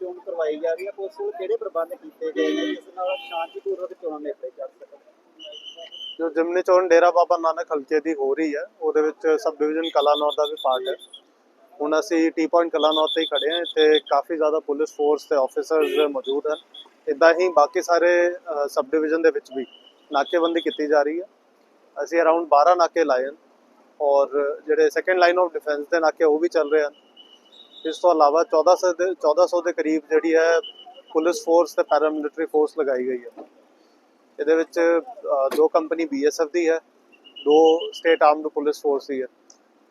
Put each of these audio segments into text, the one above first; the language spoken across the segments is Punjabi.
ਚੋਣ ਕਰਵਾਈ ਜਾ ਰਹੀ ਹੈ, ਪੁਲਿਸ ਵੱਲੋਂ ਕਿਹੜੇ ਪ੍ਰਬੰਧ ਕੀਤੇ ਗਏ ਨੇ, ਜਿਸ ਨਾਲ ਸ਼ਾਂਤੀਪੂਰਵਕ ਚੋਣਾਂ ਨਿਪਟੇ ਜਾ ਸਕਣ? ਜੋ ਜਿਮਨੀ ਚੋਣ ਡੇਰਾ ਬਾਬਾ ਨਾਨਕ ਹਲਕੇ ਦੀ ਹੋ ਰਹੀ ਹੈ, ਉਹਦੇ ਵਿੱਚ ਸਬ ਡਿਵੀਜ਼ਨ ਕਲਾਨੌਰ ਦਾ ਵੀ ਪਾਰਟ ਹੈ। ਹੁਣ ਅਸੀਂ ਟੀ ਪੁਆਇੰਟ ਕਲਾਨੌਰ ਤੇ ਹੀ ਖੜੇ ਹਾਂ, ਇੱਥੇ ਕਾਫੀ ਜ਼ਿਆਦਾ ਪੁਲਿਸ ਫੋਰਸ ਤੇ ਆਫੀਸਰਸ ਮੌਜੂਦ ਹਨ ਇਦਾਂ ਹੀ ਬਾਕੀ ਸਾਰੇ ਸਬ ਡਿਵੀਜ਼ਨ ਦੇ ਵਿੱਚ ਵੀ ਨਾਕੇਬੰਦੀ ਕੀਤੀ ਜਾ ਰਹੀ ਹੈ। ਅਸੀਂ ਅਰਾਊਂਡ 12 ਨਾਕੇ ਲਾਏ ਹਨ ਔਰ ਜਿਹੜੇ ਸੈਕੰਡ ਲਾਈਨ ਆਫ ਡਿਫੈਂਸ ਦੇ ਨਾਕੇ ਉਹ ਵੀ ਚੱਲ ਰਹੇ ਹਨ। ਇਸ ਤੋਂ ਇਲਾਵਾ 1400 ਦੇ 1400 ਦੇ ਕਰੀਬ ਜਿਹੜੀ ਹੈ ਪੁਲਿਸ ਫੋਰਸ ਤੇ ਪੈਰਾਮਿਲਟਰੀ ਫੋਰਸ ਲਗਾਈ ਗਈ ਹੈ। ਇਹਦੇ ਵਿੱਚ ਦੋ ਕੰਪਨੀ ਬੀਐਸਐਫ ਦੀ ਹੈ ਦੋ ਸਟੇਟ ਆਰਮਡ ਪੁਲਿਸ ਫੋਰਸ ਦੀ ਹੈ।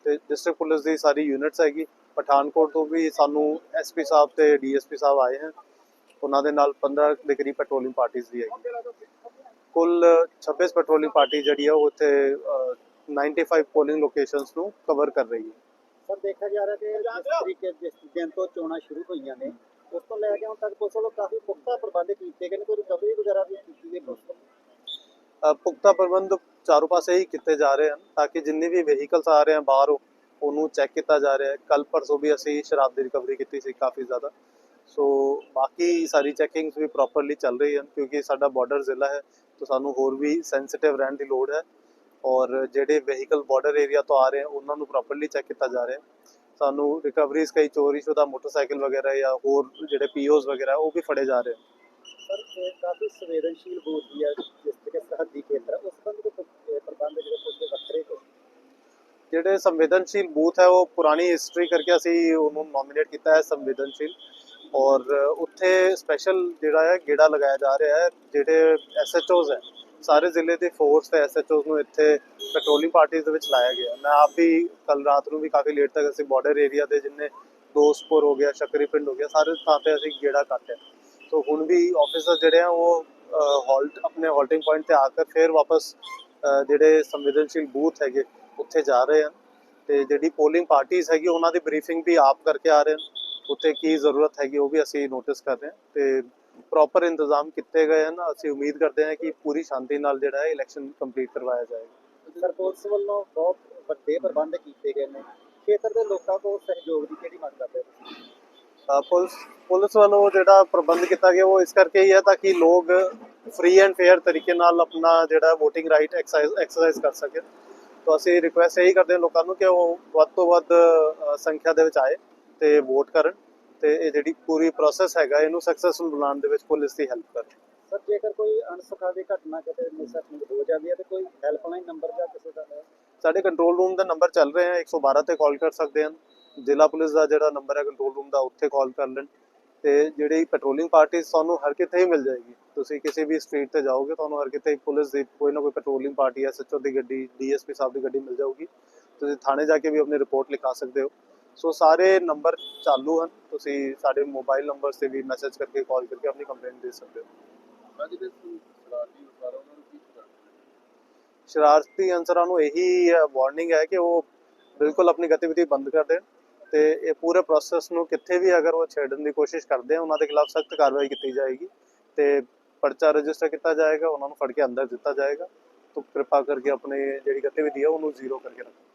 ਤੇ ਡਿਸਟ੍ਰਿਕਟ ਪੁਲਿਸ ਦੀ ਸਾਰੀ ਯੂਨਿਟਸ ਹੈਗੀ। ਪਠਾਨਕੋਟ ਤੋਂ ਵੀ ਸਾਨੂੰ ਐਸਪੀ ਸਾਹਿਬ ਤੇ ਡੀਐਸਪੀ ਸਾਹਿਬ ਆਏ ਹਨ ਉਹਨਾਂ ਦੇ ਨਾਲ 15 ਦੇ ਕਰੀਬ ਪੈਟਰੋਲਿੰਗ ਪਾਰਟੀਆਂ ਵੀ ਹੈਗੀ। ਕੁੱਲ 26 ਪੈਟਰੋਲਿੰਗ ਪਾਰਟੀ ਜਿਹੜੀ ਹੈ ਉਹ ਇੱਥੇ ਅ, 95 ਪੋਲਿੰਗ ਲੋਕੇਸ਼ਨਸ ਨੂੰ ਕਵਰ ਕਰ ਰਹੀ ਹੈ। ਸਰ ਦੇਖਿਆ ਜਾ ਰਿਹਾ ਕਿ ਜਿਸ ਤਰੀਕੇ ਜਿਸ ਦਿਨ ਤੋਂ ਚੋਣਾਂ ਸ਼ੁਰੂ ਹੋਈਆਂ ਨੇ ਉਸ ਤੋਂ ਲੈ ਕੇ ਹੁਣ ਤੱਕ ਪੁਲਿਸ ਵੱਲੋਂ ਕਾਫੀ ਪੁਖਤਾ ਪ੍ਰਬੰਧ ਕੀਤੇ ਗਏ ਨੇ ਕੋਈ ਰਿਕਵਰੀ ਵਗੈਰਾ ਵੀ ਕੀਤੀ ਗਈ ਪੁਲਿਸ ਵੱਲੋਂ ਪੁਖਤਾ ਪ੍ਰਬੰਧ ਚਾਰੋਂ ਪਾਸੇ ਹੀ ਕੀਤੇ ਜਾ ਰਹੇ ਹਨ ਤਾਂ ਕਿ ਜਿੰਨੇ ਵੀ ਵਹੀਕਲਸ ਆ ਰਹੇ ਹਨ ਬਾਹਰੋਂ ਉਹਨੂੰ ਚੈੱਕ ਕੀਤਾ ਜਾ ਰਿਹਾ ਹੈ। ਕੱਲ ਪਰਸੋਂ ਵੀ ਅਸੀਂ ਸ਼ਰਾਬ ਦੀ ਰਿਕਵਰੀ ਕੀਤੀ ਸੀ ਕਾਫੀ ਜ਼ਿਆਦਾ। ਸੋ ਬਾਕੀ ਸਾਰੀ ਚੈਕਿੰਗਸ ਵੀ ਪ੍ਰੋਪਰਲੀ ਚੱਲ ਰਹੀ ਹਨ ਕਿਉਂਕਿ ਸਾਡਾ ਬਾਰਡਰ ਜ਼ਿਲ੍ਹਾ ਹੈ ਤਾਂ ਸਾਨੂੰ ਹੋਰ ਵੀ ਸੈਂਸਿਟਿਵ ਰਹਿਣ ਦੀ ਲੋੜ ਹੈ। ਔਰ ਜਿਹੜੇ ਵਹੀਕਲ ਬਾਰਡਰ ਏਰੀਆ ਤੋਂ ਆ ਰਹੇ ਹਨ ਉਹਨਾਂ ਨੂੰ ਪ੍ਰੋਪਰਲੀ ਚੈੱਕ ਕੀਤਾ ਜਾ ਰਿਹਾ ਸਾਨੂੰ ਰਿਕਵਰੀਜ਼ ਕਈ ਚੋਰੀशुदा ਮੋਟਰਸਾਈਕਲ ਵਗੈਰਾ ਜਾਂ ਹੋਰ ਜਿਹੜੇ ਪੀਓਜ਼ ਵਗੈਰਾ ਉਹ ਵੀ ਫੜੇ ਜਾ ਰਹੇ ਹਨ। ਸਰ ਇਹ ਕਾਫੀ ਸੰਵੇਦਨਸ਼ੀਲ ਬੂਥ ਵੀ ਹੈ ਜਿਸ ਤਰੀਕੇ ਸਰਹੱਦੀ ਖੇਤਰ ਹੈ, ਉਸ ਸੰਬੰਧ ਵਿੱਚ ਕੋਈ ਪ੍ਰਬੰਧ ਜਿਹੜੇ ਪੁਲਿਸ ਦੇ ਵੱਖਰੇ ਕੋਈ ਜਿਹੜੇ ਸੰਵੇਦਨਸ਼ੀਲ ਬੂਥ ਹੈ ਉਹ ਪੁਰਾਣੀ ਹਿਸਟਰੀ ਕਰਕੇ ਅਸੀਂ ਉਹਨੂੰ ਨੋਮੀਨੇਟ ਕੀਤਾ ਹੈ ਸੰਵੇਦਨਸ਼ੀਲ। ਔਰ ਉੱਥੇ ਸਪੈਸ਼ਲ ਜਿਹੜਾ ਹੈ ਗੇੜਾ ਲਗਾਇਆ ਜਾ ਰਿਹਾ ਹੈ ਜਿਹੜੇ ਐਸਐਚਓਜ਼ ਹੈ ਸਾਰੇ ਜ਼ਿਲ੍ਹੇ ਦੇ ਫੋਰਸ ਤੇ ਐਸਐਚਓਜ਼ ਨੂੰ ਇੱਥੇ ਪੈਟਰੋਲਿੰਗ ਪਾਰਟੀਆਂ ਦੇ ਵਿੱਚ ਲਾਇਆ ਗਿਆ। ਮੈਂ ਆਪ ਵੀ ਕੱਲ ਰਾਤ ਨੂੰ ਵੀ ਕਾਫੀ ਲੇਟ ਤੱਕ ਅਸੀਂ ਬਾਰਡਰ ਏਰੀਆ ਦੇ ਜਿੰਨੇ ਦੋਸਤਪੁਰ ਹੋ ਗਿਆ, ਸ਼ਕਰੀ ਪਿੰਡ ਹੋ ਗਿਆ, ਸਾਰੇ ਥਾਂ ਤੇ ਅਸੀਂ ਗੇੜਾ ਕੱਟਿਆ। ਸੋ ਹੁਣ ਵੀ ਆਫੀਸਰ ਜਿਹੜੇ ਆ ਉਹ ਹਾਲਟ ਆਪਣੇ ਹਾਲਟਿੰਗ ਪੁਆਇੰਟ ਤੇ ਆ ਕੇ ਫਿਰ ਵਾਪਸ ਜਿਹੜੇ ਸੰਵੇਦਨਸ਼ੀਲ ਬੂਥ ਹੈਗੇ, ਉੱਥੇ ਜਾ ਰਹੇ ਹਨ ਤੇ ਜਿਹੜੀ ਪੋਲਿੰਗ ਪਾਰਟੀਆਂ ਹੈਗੀ, ਉਹਨਾਂ ਦੀ ਬਰੀਫਿੰਗ ਵੀ ਆਪ ਕਰਕੇ ਆ ਰਹੇ ਹਨ ਉੱਥੇ ਕੀ ਜ਼ਰੂਰਤ ਹੈਗੀ ਉਹ ਵੀ ਅਸੀਂ ਨੋਟਿਸ ਕਰ ਰਹੇ ਹਾਂ ਤੇ ਪ੍ਰੋਪਰ ਇੰਤਜ਼ਾਮ ਕੀਤੇ ਗਏ ਹਨ। ਅਸੀਂ ਉਮੀਦ ਕਰਦੇ ਹਾਂ ਕਿ ਪੂਰੀ ਸ਼ਾਂਤੀ ਨਾਲ ਜਿਹੜਾ ਹੈ ਇਲੈਕਸ਼ਨ ਕੰਪਲੀਟ ਕਰਵਾਇਆ ਜਾਏਗਾ। ਸਰ ਪੁਲਿਸ ਵੱਲੋਂ ਬਹੁਤ ਵੱਡੇ ਪ੍ਰਬੰਧ ਕੀਤੇ ਗਏ ਨੇ। ਖੇਤਰ ਦੇ ਲੋਕਾਂ ਕੋਲ ਸਹਿਯੋਗ ਦੀ ਕਿਹੜੀ ਮੰਗ ਕਰਦੇ ਹੋ ਪੁਲਿਸ ਪੁਲਿਸ ਵੱਲੋਂ ਜਿਹੜਾ ਪ੍ਰਬੰਧ ਕੀਤਾ ਗਿਆ ਉਹ ਇਸ ਕਰਕੇ ਹੀ ਹੈ ਤਾਂ ਕਿ ਲੋਕ ਫ੍ਰੀ ਐਂਡ ਫੇਅਰ ਤਰੀਕੇ ਨਾਲ ਆਪਣਾ ਜਿਹੜਾ VOTING ਰਾਈਟ ਐਕਸਰਸਾਈਜ਼ ਕਰ ਸਕਣ। ਤਾਂ ਅਸੀਂ ਰਿਕੁਐਸਟ ਇਹੀ ਕਰਦੇ ਹਾਂ ਲੋਕਾਂ ਨੂੰ ਕਿ ਉਹ ਵੱਧ ਤੋਂ ਵੱਧ ਸੰਖਿਆ ਦੇ ਵਿੱਚ ਆਏ ਤੇ ਵੋਟ ਕਰਨ। ਤੇ ਇਹ ਜਿਹੜੀ ਪੂਰੀ ਪ੍ਰੋਸੈਸ ਹੈਗਾ ਇਹਨੂੰ ਸਕਸੈਸਫੁਲ ਬਣਾਉਣ ਦੇ ਵਿੱਚ ਪੁਲਿਸ ਦੀ ਹੈਲਪ ਕਰਨ। ਸਰ ਜੇਕਰ ਕੋਈ ਅਣਸੁਖਾਵੀ ਘਟਨਾ ਕਿਤੇ ਮਿਸਹੈਪਨਿੰਗ ਹੋ ਜਾਂਦੀ ਹੈ ਤੇ ਕੋਈ ਹੈਲਪਲਾਈਨ ਨੰਬਰ ਜਾਂ ਕਿਸੇ ਦਾ? ਸਾਡੇ ਕੰਟਰੋਲ ਰੂਮ ਦਾ ਨੰਬਰ ਚੱਲ ਰਹੇ ਹੈ 112 ਤੇ ਕਾਲ ਕਰ ਸਕਦੇ ਹਨ। ਜ਼ਿਲ੍ਹਾ ਪੁਲਿਸ ਦਾ ਜਿਹੜਾ ਨੰਬਰ ਹੈ ਕੰਟਰੋਲ ਰੂਮ ਦਾ ਉੱਥੇ ਕਾਲ ਕਰ ਲੈਣ। ਤੇ ਜਿਹੜੀ ਪੈਟਰੋਲਿੰਗ ਪਾਰਟੀ ਤੁਹਾਨੂੰ ਹਰ ਕਿਤੇ ਹੀ ਮਿਲ ਜਾਏਗੀ। ਤੁਸੀਂ ਕਿਸੇ ਵੀ ਸਟਰੀਟ ਤੇ ਜਾਓਗੇ ਤੁਹਾਨੂੰ ਹਰ ਕਿਤੇ ਹੀ ਪੁਲਿਸ ਦੀ ਕੋਈ ਨਾ ਕੋਈ ਪੈਟਰੋਲਿੰਗ ਪਾਰਟੀ ਐ ਸੱਚੋ ਦੀ ਗੱਡੀ ਡੀਐਸਪੀ ਸਾਹਿਬ ਦੀ ਗੱਡੀ ਮਿਲ ਜਾਊਗੀ। ਤੁਸੀਂ ਥਾਣੇ ਜਾ ਕੇ ਵੀ ਆਪਣੀ ਰਿਪੋਰਟ ਲਿਖਾ ਸਕਦੇ ਹੋ। ਸੋ ਸਾਰੇ ਨੰਬਰ ਚਾਲੂ ਹਨ। ਤੁਸੀਂ ਸਾਡੇ ਮੋਬਾਈਲ ਨੰਬਰ ਤੇ ਵੀ ਮੈਸੇਜ ਕਰਕੇ ਕਾਲ ਕਰਕੇ ਆਪਣੀ ਕੰਪਲੇਂਟ ਦੇ ਸਕਦੇ ਹੋ। ਸ਼ਰਾਰਤੀ ਅਨਸਰਾਂ ਨੂੰ ਇਹੀ ਵਾਰਨਿੰਗ ਹੈ ਕਿ ਉਹ ਬਿਲਕੁਲ ਆਪਣੀ ਗਤੀਵਿਧੀ ਬੰਦ ਕਰ ਦੇਣ ਤੇ ਇਹ ਪੂਰੇ ਪ੍ਰੋਸੈਸ ਨੂੰ ਕਿੱਥੇ ਵੀ ਅਗਰ ਉਹ ਛੇੜਨ ਦੀ ਕੋਸ਼ਿਸ਼ ਕਰਦੇ ਆ ਉਹਨਾਂ ਦੇ ਖਿਲਾਫ ਸਖਤ ਕਾਰਵਾਈ ਕੀਤੀ ਜਾਏਗੀ ਤੇ ਪਰਚਾ ਰਜਿਸਟਰ ਕੀਤਾ ਜਾਏਗਾ ਉਹਨਾਂ ਨੂੰ ਫੜ ਕੇ ਅੰਦਰ ਦਿੱਤਾ ਜਾਏਗਾ। ਤਾਂ ਕਿਰਪਾ ਕਰਕੇ ਆਪਣੀ ਜਿਹੜੀ ਗਤੀਵਿਧੀ ਹੈ ਉਹਨੂੰ ਜ਼ੀਰੋ ਕਰਕੇ ਰੱਖੋ।